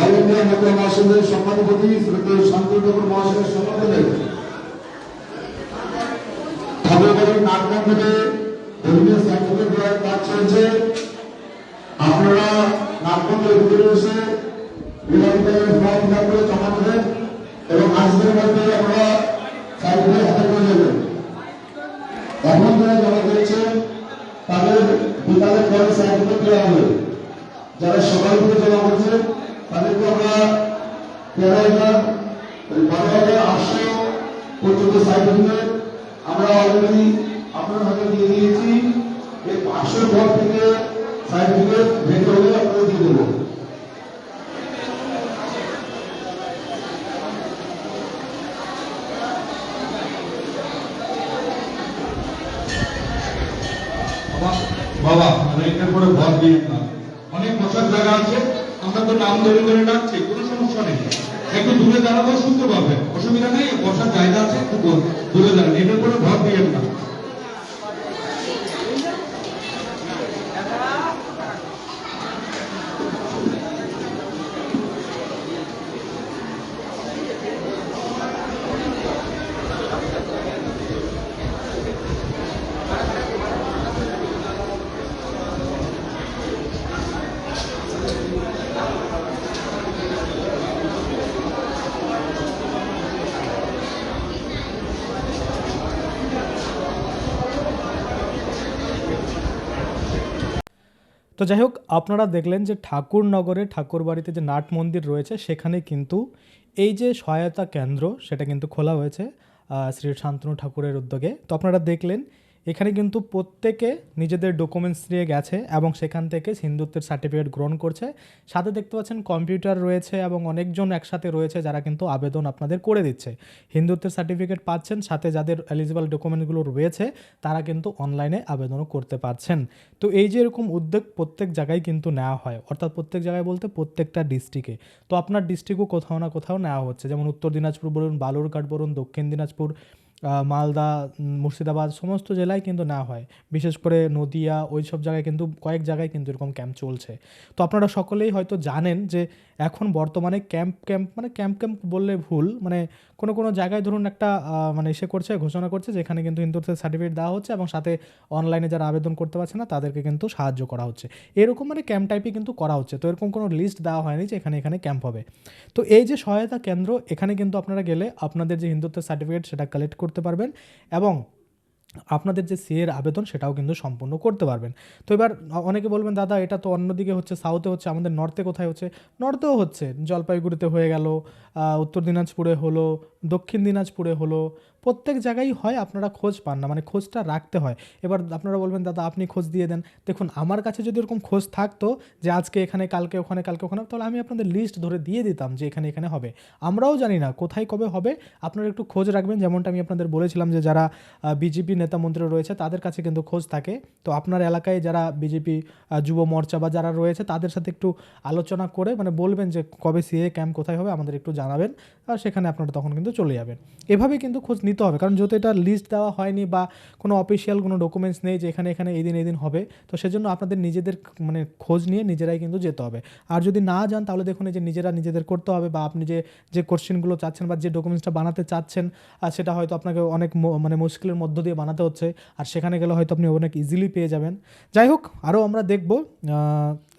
All India মন্ত্রণালয় মহাসংঘের সভাধিপতি শ্রী শান্তনু ঠাকুর মহাশয়ের সমর্থনে এবং আজকের মধ্যে আমরা সার্টিফিকেট হাতে করে দেবেন। এখন যারা জমা তাদের পরে সার্টিফিকেট দেওয়া হবে। যারা সকাল থেকে জমা করেছেন তাদেরকে আমরা পর্যন্ত সার্টিফিকেট আমরা অলরেডি আপনার হাতে দিয়ে দিয়েছি। এই পাঁচশোর থেকে সার্টিফিকেট হলে দিয়ে দেবো। বাবা- এটার পরে ভর দিয়ে না অনেক বসার জায়গা আছে। আমরা তো নাম ধরে ধরে ডাকছি, কোনো সমস্যা নেই। একটু দূরে দাঁড়াবো শুনতে পাবেন অসুবিধা নেই, বসার জায়গা আছে, একটু দূর- দাঁড়ান। এটার কোনো ভর দিয়ে না। তো যাই হোক, আপনারা দেখলেন যে ঠাকুরনগরে ঠাকুরবাড়িতে যে নাট মন্দির রয়েছে, সেখানে কিন্তু এই যে সহায়তা কেন্দ্র, সেটা কিন্তু খোলা হয়েছে শ্রী শান্তনু ঠাকুরের উদ্যোগে। তো আপনারা দেখলেন এখানে কিন্তু প্রত্যেকে নিজেদের ডকুমেন্টস নিয়ে গেছে এবং সেখান থেকে হিন্দুত্বের সার্টিফিকেট গ্রহণ করছে। সাথে দেখতে পাচ্ছেন কম্পিউটার রয়েছে এবং অনেকজন একসাথে রয়েছে যারা কিন্তু আবেদন আপনাদের করে দিচ্ছে। হিন্দুত্বের সার্টিফিকেট পাচ্ছেন, সাথে যাদের এলিজিবল ডকুমেন্টগুলো রয়েছে, তারা কিন্তু অনলাইনে আবেদনও করতে পারছেন। তো এই যে এরকম উদ্যোগ প্রত্যেক জায়গায় কিন্তু নেওয়া হয়। অর্থাৎ প্রত্যেক জায়গায় বলতে প্রত্যেকটা ডিস্ট্রিক্টে তো আপনার ডিস্ট্রিক্টও কোথাও না কোথাও নেওয়া হচ্ছে। যেমন উত্তর দিনাজপুর বলুন, বালুরঘাট বলুন, দক্ষিণ দিনাজপুর মালদা মুর্শিদাবাদ সমস্ত জেলায় কিন্তু না হয়। বিশেষ করে নদিয়া ওই সব জায়গায় কিন্তু কয়েক জায়গায় কিন্তু এরকম ক্যাম্প চলছে। তো আপনারা সকলেই হয়তো জানেন যে এখন বর্তমানে ক্যাম্প ক্যাম্প মানে ক্যাম্প ক্যাম্প বললে ভুল। মানে কোনো কোনো জায়গায় ধরুন একটা মানে ইসে করছে, ঘোষণা করছে, যেখানে কিন্তু হিন্দুত্বের সার্টিফিকেট দেওয়া হচ্ছে এবং সাথে অনলাইনে যারা আবেদন করতে পারছে না, তাদেরকে কিন্তু সাহায্য করা হচ্ছে। এরকম মানে ক্যাম্প টাইপই কিন্তু করা হচ্ছে। তো এরকম কোনো লিস্ট দেওয়া হয়নি যে এখানে এখানে ক্যাম্প হবে। তো এই যে সহায়তা কেন্দ্র, এখানে কিন্তু আপনারা গেলে আপনাদের যে হিন্দুত্বের সার্টিফিকেট সেটা কালেক্ট করতে পারবেন এবং আপনাদের যে সিএর আবেদন সেটাও কিন্তু সম্পূর্ণ করতে পারবেন। তো এবার অনেকে বলবেন, দাদা, এটা তো অন্যদিকে হচ্ছে সাউথে হচ্ছে, আমাদের নর্থে কোথায় হচ্ছে? নর্থেও হচ্ছে, জলপাইগুড়িতে হয়ে গেল উত্তর দিনাজপুরে হলো, দক্ষিণ দিনাজপুরে হলো প্রত্যেক জায়গায় হয় আপনারা খোঁজ পান না মানে খোঁজটা রাখতে হয়। এবার আপনারা বলবেন, দাদা, আপনি খোঁজ দিয়ে দেন। দেখুন, আমার কাছে যদি এরকম খোঁজ থাকতো যে আজকে এখানে, কালকে ওখানে কালকে ওখানে, তাহলে আমি আপনাদের লিস্ট ধরে দিয়ে দিতাম যে এখানে এখানে হবে। আমরাও জানি না কোথায় কবে হবে। আপনারা একটু খোঁজ রাখবেন, যেমনটা আমি আপনাদের বলেছিলাম যে যারা বিজেপি নেতা মন্ত্রী রয়েছে, তাদের কাছে কিন্তু খোঁজ থাকে। তো আপনার এলাকায় যারা বিজেপি যুব মোর্চা বা যারা রয়েছে, তাদের সাথে একটু আলোচনা করে মানে বলবেন যে কবে সিএ ক্যাম্প কোথায় হবে, আমাদের একটু জানাবেন। আর সেখানে আপনারা তখন কিন্তু চলে যাবেন। এভাবে কিন্তু খোঁজ নিতে হবে। কারণ যেহেতু এটা লিস্ট দেওয়া হয়নি বা কোনো অফিসিয়াল কোনো ডকুমেন্টস নেই যে এখানে এখানে, এই দিন এই দিন হবে, তো সেজন্য আপনাদের নিজেদের মানে খোঁজ নিয়ে নিজেরাই কিন্তু যেতে হবে। আর যদি না যান, তাহলে দেখুন এই যে নিজেরা নিজেদের করতে হবে বা আপনি যে যে কোশ্চেনগুলো চাচ্ছেন বা যে ডকুমেন্টসটা বানাতে চাচ্ছেন আর সেটা হয়তো আপনাকে অনেক মানে মুশকিলের মধ্য দিয়ে বানাতে হচ্ছে। আর সেখানে গেলে হয়তো আপনি অনেক ইজিলি পেয়ে যাবেন। যাই হোক আরও আমরা দেখব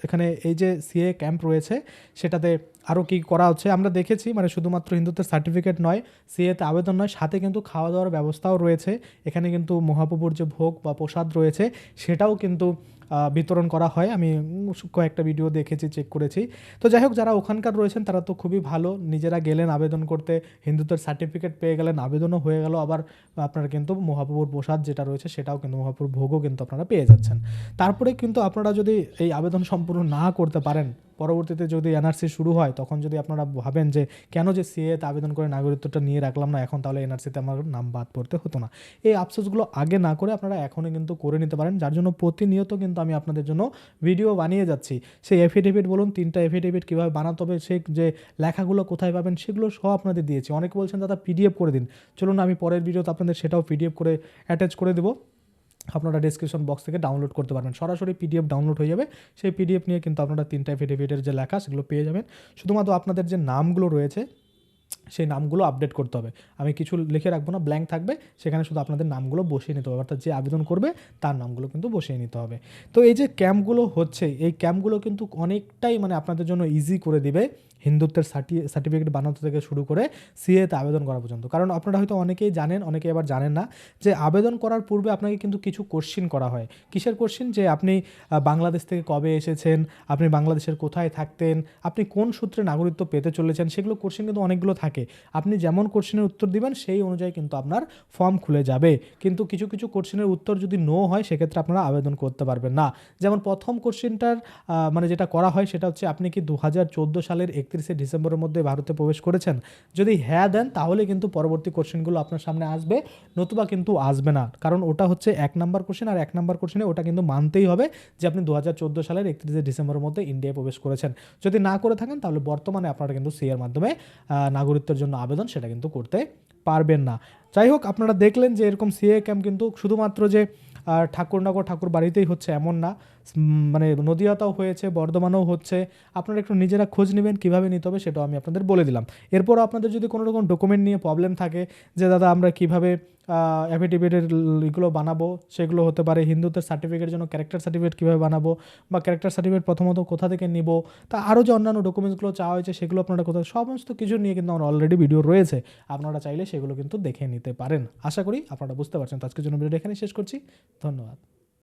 এখানে এই যে সিএ ক্যাম্প রয়েছে, সেটাতে আরও কী করা হচ্ছে? আমরা দেখেছি মানে শুধুমাত্র হিন্দুত্বের সার্টিফিকেট নয় সিএতে আবেদন নয়, সাথে কিন্তু খাওয়া দাওয়ার ব্যবস্থাও রয়েছে। এখানে কিন্তু মহাপ্রভুর যে ভোগ বা প্রসাদ রয়েছে, সেটাও কিন্তু বিতরণ করা হয়। আমি কয়েকটা ভিডিও দেখেছি চেক করেছি। তো যাই হোক, যারা ওখানকার রয়েছেন, তারা তো খুবই ভালো। নিজেরা গেলেন আবেদন করতে, হিন্দুত্বের সার্টিফিকেট পেয়ে গেলেন, আবেদনও হয়ে গেল। আবার আপনার কিন্তু মহাপ্রভুর প্রসাদ যেটা রয়েছে, সেটাও কিন্তু মহাপ্রভুর ভোগও কিন্তু আপনারা পেয়ে যাচ্ছেন। তারপরে কিন্তু আপনারা যদি এই আবেদন সম্পূর্ণ না করতে পারেন পরবর্তীতে যদি এনআরসি শুরু হয়, তখন যদি আপনারা ভাবেন যে, কেন যে সিএতে আবেদন করে নাগরিকত্বটা নিয়ে রাখলাম না, এখন তাহলে এনআরসিতে আমার নাম বাদ পড়তে হতো না। এই আফসোসগুলো আগে না করে আপনারা এখনই কিন্তু করে নিতে পারেন, যার জন্য প্রতিনিয়ত কিন্তু আমি আপনাদের জন্য ভিডিও বানিয়ে যাচ্ছি। সেই এফিডেভিট বলুন, তিনটা এফিডেভিট কীভাবে বানাতে হবে, সেই যে লেখাগুলো কোথায় পাবেন, সেগুলো সব আপনাদের দিয়েছি। অনেকে বলছেন, দাদা পিডিএফ করে দিন। চলুন, আমি পরের ভিডিওতে আপনাদের সেটাও পিডিএফ করে অ্যাটাচ করে দেবো। আপনারা ডিসক্রিপশন বক্স থেকে ডাউনলোড করতে পারবেন। সরাসরি পিডিএফ ডাউনলোড হয়ে যাবে। সেই পিডিএফ নিয়ে কিন্তু আপনারা তিনটা এফিডেভিটের যে লেখা, সেগুলো পেয়ে যাবেন। শুধুমাত্র আপনাদের যে নামগুলো রয়েছে সেই নামগুলো আপডেট করতে হবে। আমি কিছু লিখে রাখব না ব্ল্যাঙ্ক থাকবে, সেখানে শুধু আপনাদের নামগুলো বসিয়ে নিতে হবে। অর্থাৎ যে আবেদন করবে, তার নামগুলো কিন্তু বসিয়ে নিতে হবে। তো এই যে ক্যাম্পগুলো হচ্ছে, এই ক্যাম্পগুলো কিন্তু অনেকটাই মানে আপনাদের জন্য ইজি করে দিবে হিন্দুত্বের সার্টি সার্টিফিকেট বানাতে থেকে শুরু করে সিএতে আবেদন করা পর্যন্ত। কারণ আপনারা হয়তো অনেকেই জানেন, অনেকেই আবার জানেন না যে আবেদন করার পূর্বে আপনাকে কিন্তু কিছু কোশ্চিন করা হয়। কিসের কোশ্চিন যে আপনি বাংলাদেশ থেকে কবে এসেছেন, আপনি বাংলাদেশের কোথায় থাকতেন, আপনি কোন সূত্রে নাগরিকত্ব পেতে চলেছেন, সেগুলো কোশ্চিন কিন্তু অনেকগুলো থাকে। আপনি যেমন কোশ্চেনের উত্তর দিবেন সেই অনুযায়ী কিন্তু আপনার ফর্ম খুলে যাবে। কিন্তু কিছু কিছু কোশ্চেনের উত্তর যদি নো হয় সেক্ষেত্রে আপনারা আবেদন করতে পারবেন না। যেমন প্রথম কোশ্চেনটার মানে যেটা করা হয় সেটা হচ্ছে আপনি কি দু হাজার চোদ্দ সালের একত্রিশে ডিসেম্বরের মধ্যে ভারতে প্রবেশ করেছেন? যদি হ্যাঁ দেন তাহলে কিন্তু পরবর্তী কোশ্চেনগুলো আপনার সামনে আসবে নতুবা কিন্তু আসবে না। কারণ ওটা হচ্ছে এক নাম্বার কোশ্চেন আর এক নাম্বার কোশ্চেনে ওটা কিন্তু মানতেই হবে যে আপনি দু হাজার চোদ্দ সালের একত্রিশে ডিসেম্বরের মধ্যে ইন্ডিয়ায় প্রবেশ করেছেন। যদি না করে থাকেন তাহলে বর্তমানে আপনারা কিন্তু সিএর মাধ্যমে আহ, নাগরিকত্বের জন্য আবেদন, সেটা কিন্তু করতে পারবেন না। যাই হোক, আপনারা দেখলেন যে এরকম সিএ ক্যাম্প কিন্তু শুধুমাত্র যে ঠাকুরনগর ঠাকুর বাড়িতেই হচ্ছে এমন না। মানে নদীয়াতাও হয়েছে, বর্ধমানেও হচ্ছে। আপনারা একটু নিজেরা খোঁজ নেবেন কীভাবে নিতে হবে সেটাও আমি আপনাদের বলে দিলাম। এরপর আপনাদের যদি কোনো রকম ডকুমেন্ট নিয়ে প্রবলেম থাকে যে, দাদা, আমরা কীভাবে অ্যাফিডেভিটের এগুলো বানাবো? সেগুলো হতে পারে, হিন্দুদের সার্টিফিকেটের জন্য ক্যারেক্টার সার্টিফিকেট কীভাবে বানাবো বা ক্যারেক্টার সার্টিফিকেট প্রথমত কোথা থেকে নিব? তা আরও যে অন্যান্য ডকুমেন্টসগুলো চাওয়া হয়েছে, সেগুলো আপনারা কোথাও সমস্ত কিছু নিয়ে কিন্তু আমার অলরেডি ভিডিও রয়েছে। আপনারা চাইলে সেগুলো কিন্তু দেখে নিতে পারেন। আশা করি আপনারা বুঝতে পারছেন। আজকের জন্য ভিডিওটা এখানে শেষ করছি। ধন্যবাদ।